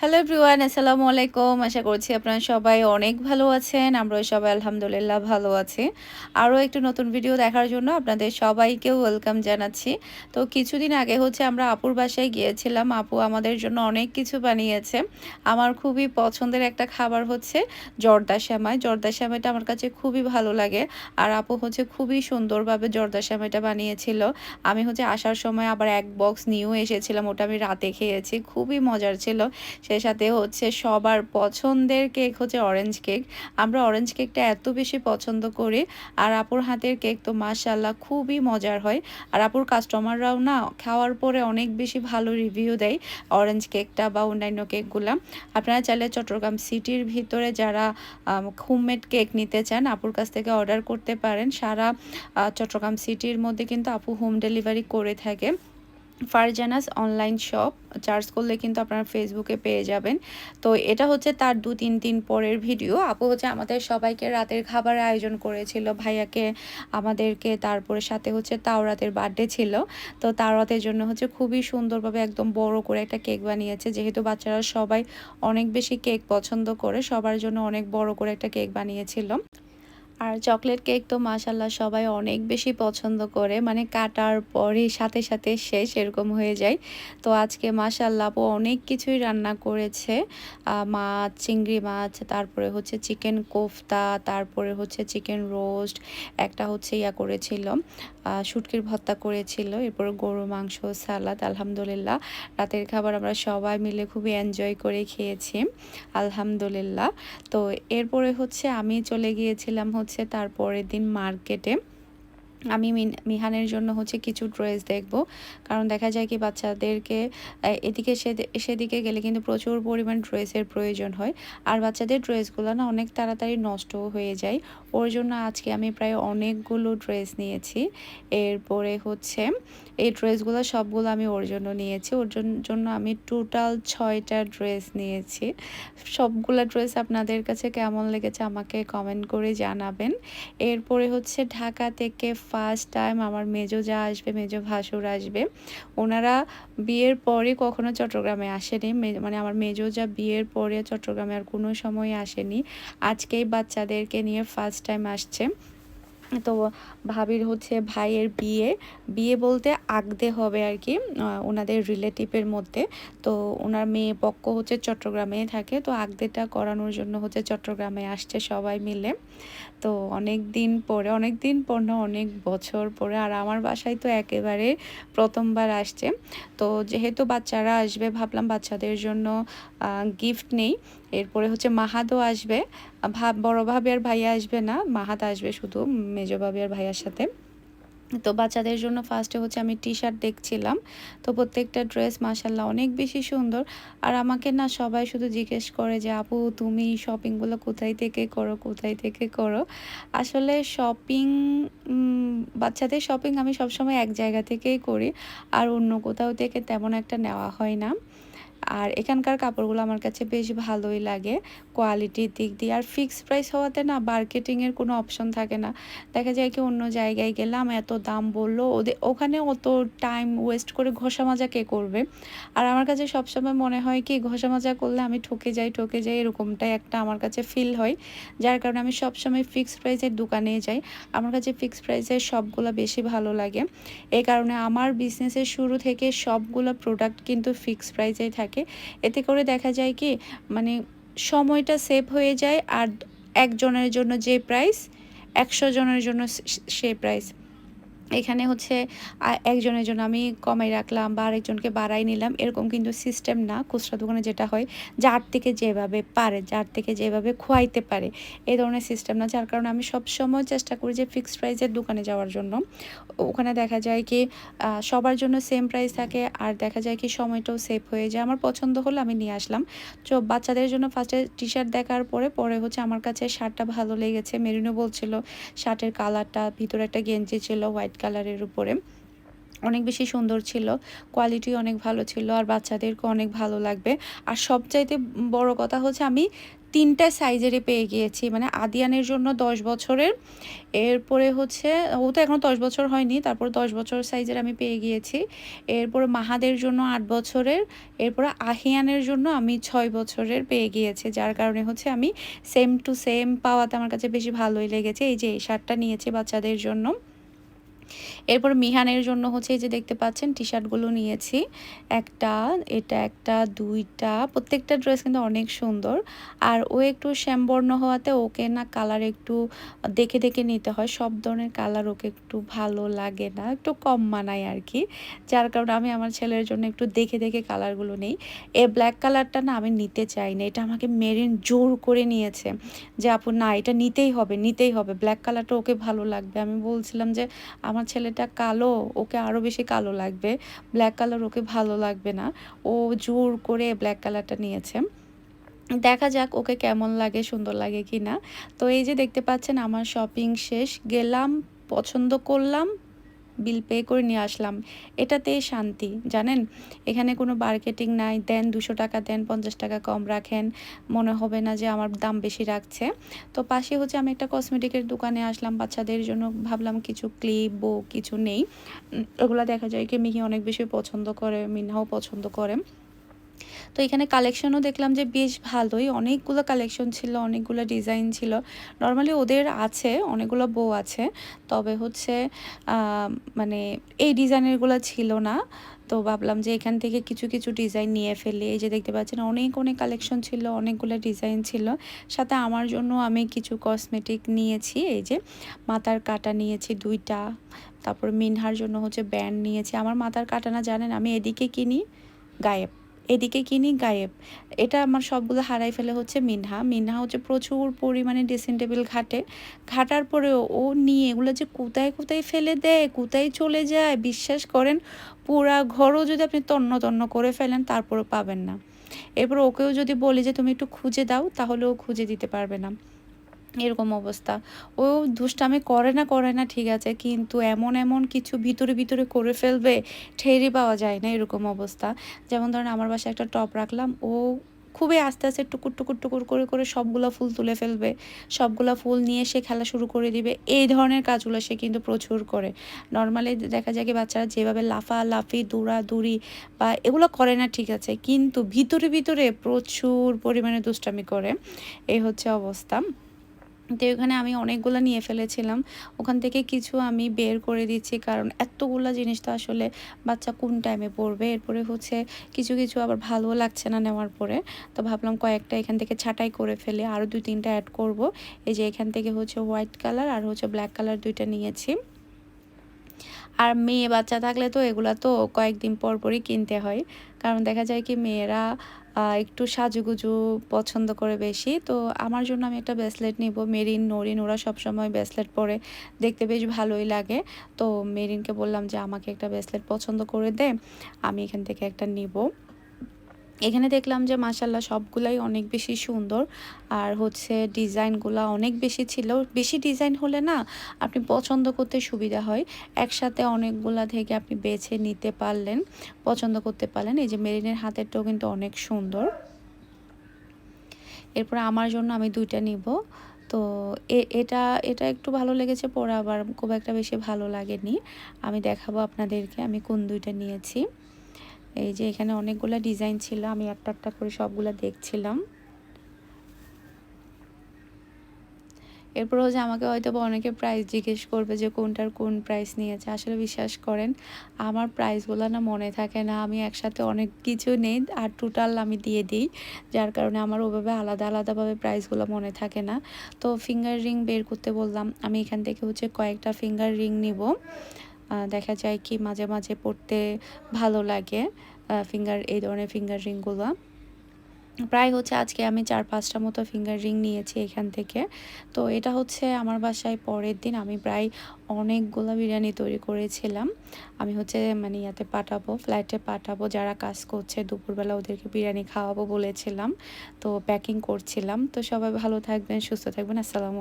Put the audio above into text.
Hello everyone আসসালামু আলাইকুম আশা করছি আপনারা সবাই অনেক ভালো আছেন। আমরা সবাই আলহামদুলিল্লাহ ভালো আছি। আরও একটু নতুন ভিডিও দেখার জন্য আপনাদের সবাইকে ওয়েলকাম জানাচ্ছি। তো কিছুদিন আগে হচ্ছে আমরা আপুর বাসায় গিয়েছিলাম। আপু আমাদের জন্য অনেক কিছু বানিয়েছে। আমার খুবই পছন্দের একটা খাবার হচ্ছে জর্দা শ্যামাই। জর্দা শ্যামাইটা আমার কাছে খুবই ভালো লাগে। আর আপু হচ্ছে খুবই সুন্দরভাবে জর্দা শ্যামাইটা বানিয়েছিল। আমি হচ্ছে আসার সময় আবার এক বক্স নিয়েও এসেছিলাম। ওটা আমি রাতে খেয়েছি। খুবই মজার ছিল। সেই সাথে হচ্ছে সবার পছন্দের কেক হচ্ছে অরেঞ্জ কেক আমরা অরেঞ্জ কেকটা এত বেশি পছন্দ করি, আর আপুর হাতের কেক তো মাশাল্লাহ খুবই মজার হয়। আর আপুর কাস্টমাররাও না খাওয়ার পরে অনেক বেশি ভালো রিভিউ দেয় অরেঞ্জ কেকটা বা অন্যান্য কেকগুলো আপনারা চাইলে চট্টগ্রাম সিটির ভিতরে যারা হোমমেড কেক নিতে চান, আপুর কাছ থেকে অর্ডার করতে পারেন। সারা চট্টগ্রাম সিটির মধ্যে কিন্তু আপু হোম ডেলিভারি করে থাকে। ফারজানাস অনলাইন শপ চার্জ করলে কিন্তু আপনারা ফেসবুকে পেয়ে যাবেন। তো এটা হচ্ছে তার দু, তিন দিন পরের ভিডিও আপু হচ্ছে আমাদের সবাইকে রাতের খাবার আয়োজন করেছিল, ভাইয়াকে, আমাদেরকে, তারপরে সাথে হচ্ছে তাওরাতের বার্থডে ছিল। তো তাওরাতের জন্য হচ্ছে খুবই সুন্দরভাবে একদম বড় করে একটা কেক বানিয়েছে। যেহেতু বাচ্চারা সবাই অনেক বেশি কেক পছন্দ করে, সবার জন্য অনেক বড় করে একটা কেক বানিয়েছিল। আর চকলেট কেক তো মাসাল্লাহ সবাই অনেক বেশি পছন্দ করে। মানে কাটার পরই সাথে সাথে শেষ এরকম হয়ে যায়। তো আজকে মাসাল্লাহ আপু অনেক কিছুই রান্না করেছে। মাছ, চিংড়ি মাছ, তারপরে হচ্ছে চিকেন কোফতা, তারপরে হচ্ছে চিকেন রোস্ট, একটা হচ্ছে ইয়া করেছিল শুটকির ভর্তা করেছিল, এরপর গরু মাংস, সালাদ, আলহামদুলিল্লাহ। রাতের খাবার আমরা সবাই মিলে খুবই এনজয় করে খেয়েছি, আলহামদুলিল্লাহ। তো এরপরে হচ্ছে আমি চলে গিয়েছিলাম তারপরের দিন মার্কেটে। আমি মিহানের জন্য হচ্ছে কিছু ড্রেস দেখব। কারণ দেখা যায় কি বাচ্চাদেরকে এদিকে সেদিকে গেলে কিন্তু প্রচুর পরিমাণ ড্রেসের প্রয়োজন হয়। আর বাচ্চাদের ড্রেসগুলো না অনেক তাড়াতাড়ি নষ্ট হয়ে যায়। ওর জন্য আজকে আমি প্রায় অনেকগুলো ড্রেস নিয়েছি। এরপরে হচ্ছে এই ড্রেসগুলো সবগুলো আমি ওর জন্য নিয়েছি। ওর জন্য আমি টোটাল ছয়টা ড্রেস নিয়েছি। সবগুলো ড্রেস আপনাদের কাছে কেমন লেগেছে আমাকে কমেন্ট করে জানাবেন। এরপরে হচ্ছে ঢাকা থেকে ফার্স্ট টাইম আমার মেজো যা আসবে, মেজো ভাসুর আসবে। ওনারা বিয়ের পরে কখনো চট্টগ্রামে আসেনি। মানে আমার মেজো যা বিয়ের পরে চট্টগ্রামে আর কোনো সময় আসেনি। আজকেই বাচ্চাদেরকে নিয়ে ফার্স্ট টাইম আসছে। তো ভাবির হচ্ছে ভাইয়ের বিয়ে। বিয়ে বলতে আগদে হবে আর কি ওনাদের রিলেটিভের মধ্যে। তো ওনার মেয়ে পক্ষ হচ্ছে চট্টগ্রামে থাকে, তো আগদেটা করানোর জন্য হচ্ছে চট্টগ্রামে আসছে সবাই মিলে। তো অনেক দিন পরে, অনেক দিন পর না, অনেক বছর পরে, আর আমার বাসায় তো একেবারে প্রথমবার আসছে। তো যেহেতু বাচ্চারা আসবে, ভাবলাম বাচ্চাদের জন্য গিফট নেই। এরপরে হচ্ছে মাহাদও আসবে। ভাব বড় ভাবি আর ভাইয়া আসবে না, মাহাত আসবে শুধু, মেজো ভাবি আর ভাইয়ার সাথে। তো বাচ্চাদের জন্য ফার্স্টে হচ্ছে আমি টি শার্ট দেখছিলাম। তো প্রত্যেকটা ড্রেস মাসাল্লাহ অনেক বেশি সুন্দর। আর আমাকে না সবাই শুধু জিজ্ঞেস করে যে, আপু, তুমি শপিংগুলো কোথায় থেকে করো, কোথায় থেকে করো? আসলে শপিং বাচ্চাদের শপিং আমি সবসময় এক জায়গা থেকেই করি। আর অন্য কোথাও থেকে তেমন একটা নেওয়া হয় না। আর এখানকার কাপড়গুলো আমার কাছে বেশ ভালোই লাগে। কোয়ালিটির দিক দিয়ে। আর ফিক্সড প্রাইস হওয়াতে না মার্কেটিংয়ের কোনো অপশন থাকে না। দেখা যায় কি অন্য জায়গায় গেলাম, এত দাম বলল ওদের ওখানে অত টাইম ওয়েস্ট করে ঘষা মাজা কে করবে? আর আমার কাছে সবসময় মনে হয় কি, ঘষা মাজা করলে আমি ঠকে যাই ঠকে যাই, এরকমটাই একটা আমার কাছে ফিল হয়। যার কারণে আমি সবসময় ফিক্সড প্রাইসের দোকানে যাই। আমার কাছে ফিক্সড প্রাইসের সবগুলো বেশি ভালো লাগে। এই কারণে আমার বিজনেসের শুরু থেকে সবগুলো প্রোডাক্ট কিন্তু ফিক্সড প্রাইসেই থাকে। থাকে। এতে করে দেখা যায় কি মানে সময়টা সেভ হয়ে যায় আর একজনের জন্য যে প্রাইস একশো জনের জন্য সে প্রাইস এখানে হচ্ছে একজনের জন্য আমি কমাই রাখলাম বা আরেকজনকে বাড়াই নিলাম, এরকম কিন্তু সিস্টেম না। খুচরা দোকানে যেটা হয়, যার থেকে যেভাবে পারে, যার থেকে যেভাবে খোয়াইতে পারে এই ধরনের সিস্টেম না। যার কারণে আমি সবসময় চেষ্টা করি যে ফিক্সড প্রাইসের দোকানে যাওয়ার জন্য। ওখানে দেখা যায় কি সবার জন্য সেম প্রাইস থাকে, আর দেখা যায় কি সময়টাও সেভ হয়ে যায়। আমার পছন্দ হলো আমি নিয়ে আসলাম। তো বাচ্চাদের জন্য ফার্স্টে টি শার্ট দেখার পরে পরে হচ্ছে আমার কাছে শার্টটা ভালো লেগেছে। মেরিনো বলছিল শার্টের কালারটা ভিতরে একটা গেঞ্জি ছিল হোয়াইট কালারের উপরে। অনেক বেশি সুন্দর ছিল কোয়ালিটি অনেক ভালো ছিল আর বাচ্চাদেরকে অনেক ভালো লাগবে। আর সবচাইতে বড় কথা হচ্ছে আমি তিনটা সাইজেরই পেয়ে গিয়েছি মানে আদিয়ানের জন্য দশ বছরের, এরপরে হচ্ছে, ও তো এখন দশ বছর হয়নি, তারপর দশ বছর সাইজের আমি পেয়ে গিয়েছি। এরপরে মাহাদের জন্য আট বছরের, এরপরে আহিয়ানের জন্য আমি ছয় বছরের পেয়ে গিয়েছি, যার কারণে হচ্ছে আমি সেম টু সেম পাওয়াতে আমার কাছে বেশি ভালোই লেগেছে। এই যে এই শার্টটা নিয়েছি বাচ্চাদের জন্য। এরপর মিহানের জন্য হচ্ছে এই যে দেখতে পাচ্ছেন টি শার্টগুলো নিয়েছি। একটা, এটা একটা, দুইটা, প্রত্যেকটা ড্রেস কিন্তু অনেক সুন্দর। আর ও একটু শ্যামবর্ণ হওয়াতে ওকে না কালার একটু দেখে দেখে নিতে হয়। সব ধরনের কালার ওকে একটু ভালো লাগে না, একটু কম মানায় আর কি যার কারণে আমি আমার ছেলের জন্য একটু দেখে দেখে কালারগুলো নেই। এ ব্ল্যাক কালারটা না আমি নিতে চাই না, এটা আমাকে মেরিন জোর করে নিয়েছে যে, আপু, না, এটা নিতেই হবে নিতেই হবে। ব্ল্যাক কালারটা ওকে ভালো লাগবে। আমি বলছিলাম যে আমার ছেলেটা কালো, ওকে আরও বেশি কালো লাগবে। ব্ল্যাক কালার ওকে ভালো লাগবে না। ও জোর করে ব্ল্যাক কালারটা নিয়েছে। দেখা যাক ওকে কেমন লাগে, সুন্দর লাগে কি না তো এই যে দেখতে পাচ্ছেন, আমার শপিং শেষ। গেলাম, পছন্দ করলাম। বিল পে করে নিয়ে আসলাম। এটাতে শান্তি, জানেন? এখানে কোনো মার্কেটিং নাই, দেন দুশো টাকা, দেন পঞ্চাশ টাকা কম রাখেন। মনে হবে না যে আমার দাম বেশি রাখছে। তো পাশে হচ্ছে আমি একটা কসমেটিকের দোকানে আসলাম, বাচ্চাদের জন্য ভাবলাম কিছু ক্লিপ বো কিছু নেই। ওগুলো দেখা যায় কি মিহি অনেক বেশি পছন্দ করে, মিনহাও পছন্দ করে। তো এখানে কালেকশনও দেখলাম যে বেশ ভালোই। অনেকগুলো কালেকশন ছিল, অনেকগুলো ডিজাইন ছিল। নর্মালি ওদের আছে, অনেকগুলো বউ আছে। তবে হচ্ছে মানে এই ডিজাইনেরগুলো ছিল না। তো ভাবলাম যে এখান থেকে কিছু কিছু ডিজাইন নিয়ে ফেলি। এই যে দেখতে পাচ্ছেন, অনেক অনেক কালেকশন ছিল, অনেকগুলো ডিজাইন ছিল। সাথে আমার জন্য আমি কিছু কসমেটিক নিয়েছি। এই যে মাথার কাটা নিয়েছি দুইটা। তারপর মিনহার জন্য হচ্ছে ব্যান্ড নিয়েছি। আমার মাথার কাটা না, জানেন, আমি এদিকে কিনি, গায়েব। এদিকে কিনি গায়েব। এটা আমার সবগুলো হারাই ফেলে হচ্ছে মিনহা। মিনহা হচ্ছে প্রচুর পরিমাণে ড্রেসিং টেবিল ঘাটে। ঘাটার পরেও ও নিয়ে এগুলো যে কোথায় কোথায় ফেলে দেয়, কোথায় চলে যায়, বিশ্বাস করেন? পুরা ঘরও যদি আপনি তন্ন তন্ন করে ফেলেন, তারপরেও পাবেন না। এরপর ওকেও যদি বলি যে, তুমি একটু খুঁজে দাও, তাহলে ও খুঁজে দিতে পারবে না। এরকম অবস্থা। ও দুষ্টামি করে না করে না, ঠিক আছে, কিন্তু এমন এমন কিছু ভিতরে ভিতরে করে ফেলবে ঠেরি পাওয়া যায় না এরকম অবস্থা। যেমন ধরেন আমার বাসায় একটা টপ রাখলাম, ও খুবই আস্তে আস্তে টুকুর টুকুর টুকুর করে করে সবগুলো ফুল তুলে ফেলবে। সবগুলো ফুল নিয়ে সে খেলা শুরু করে দিবে। এই ধরনের কাজগুলো সে কিন্তু প্রচুর করে। নর্মালি দেখা যায় কি বাচ্চারা যেভাবে লাফা লাফি দৌড়া দৌড়ি বা এগুলো করে না, ঠিক আছে, কিন্তু ভিতরে ভিতরে প্রচুর পরিমাণে দুষ্টামি করে। এই হচ্ছে অবস্থা। তো এখানে আমি অনেকগুলো নিয়ে ফেলেছিলাম। ওখান থেকে কিছু আমি বের করে দিচ্ছি কারণ এতগুলো জিনিস তো আসলে বাচ্চা কোন টাইমে পড়বে? এরপরে হচ্ছে কিছু কিছু আবার ভালো লাগছে না নেওয়ার পরে। তো ভাবলাম কয়েকটা এখান থেকে ছাটাই করে ফেলে আরও দুই, তিনটা অ্যাড করব। এই যে এখান থেকে হচ্ছে হোয়াইট কালার আর হচ্ছে ব্ল্যাক কালার দুইটা নিয়েছি। আর মেয়ে বাচ্চা থাকলে তো এগুলো তো কয়েকদিন পর পরই কিনতে হয়। কারণ দেখা যায় কি মেয়েরা একটু সাজুগুজু পছন্দ করে বেশি। তো আমার জন্য আমি একটা ব্রেসলেট নিব। মেরিন, নরিন, ওরা সবসময় ব্রেসলেট পরে দেখতে বেশ ভালোই লাগে। তো মেরিনকে বললাম যে, আমাকে একটা ব্রেসলেট পছন্দ করে দে। আমি এখান থেকে একটা নিব। এখানে দেখলাম যে মাসাল্লাহ সবগুলাই অনেক বেশি সুন্দর। আর হচ্ছে ডিজাইনগুলা অনেক বেশি ছিল। বেশি ডিজাইন হলে না আপনি পছন্দ করতে সুবিধা হয়। একসাথে অনেকগুলা থেকে আপনি বেছে নিতে পারলেন, পছন্দ করতে পারলেন। এই যে মেরিনের হাতেরটাও কিন্তু অনেক সুন্দর। এরপর আমার জন্য আমি দুইটা নিব। তো এটা এটা একটু ভালো লেগেছে, পরে আবার খুব একটা বেশি ভালো লাগেনি। আমি দেখাবো আপনাদেরকে, আমি কোন দুইটা নিয়েছি। এই যে এখানে অনেকগুলো ডিজাইন ছিল, আমি একটা একটা করে সবগুলো দেখছিলাম। এরপর হচ্ছে আমাকে হয়তো অনেকে প্রাইস জিজ্ঞেস করবে যে কোনটার কোন প্রাইস নিয়েছে। আসলে বিশ্বাস করেন, আমার প্রাইসগুলো না মনে থাকে না। আমি একসাথে অনেক কিছু নেই, আর টোটাল আমি দিয়ে দিই, যার কারণে আমার ওভাবে আলাদা আলাদাভাবে প্রাইসগুলো মনে থাকে না। তো ফিঙ্গার রিং বের করতে বললাম, আমি এখান থেকে হচ্ছে কয়েকটা ফিঙ্গার রিং নিব। দেখা যায় কি মাঝে মাঝে পড়তে ভালো লাগে ফিঙ্গার এই ধরনের ফিঙ্গার রিংগুলো প্রায় হচ্ছে আজকে আমি চার পাঁচটা মতো ফিঙ্গার রিং নিয়েছি এখান থেকে। তো এটা হচ্ছে আমার বাসায় পরের দিন আমি প্রায় অনেকগুলো বিরিয়ানি তৈরি করেছিলাম। আমি হচ্ছে মানে ইয়াতে পাঠাবো ফ্লাইটে পাঠাবো, যারা কাজ করছে দুপুরবেলা ওদেরকে বিরিয়ানি খাওয়াবো বলেছিলাম। তো প্যাকিং করছিলাম। তো সবাই ভালো থাকবেন, সুস্থ থাকবেন, আসসালামু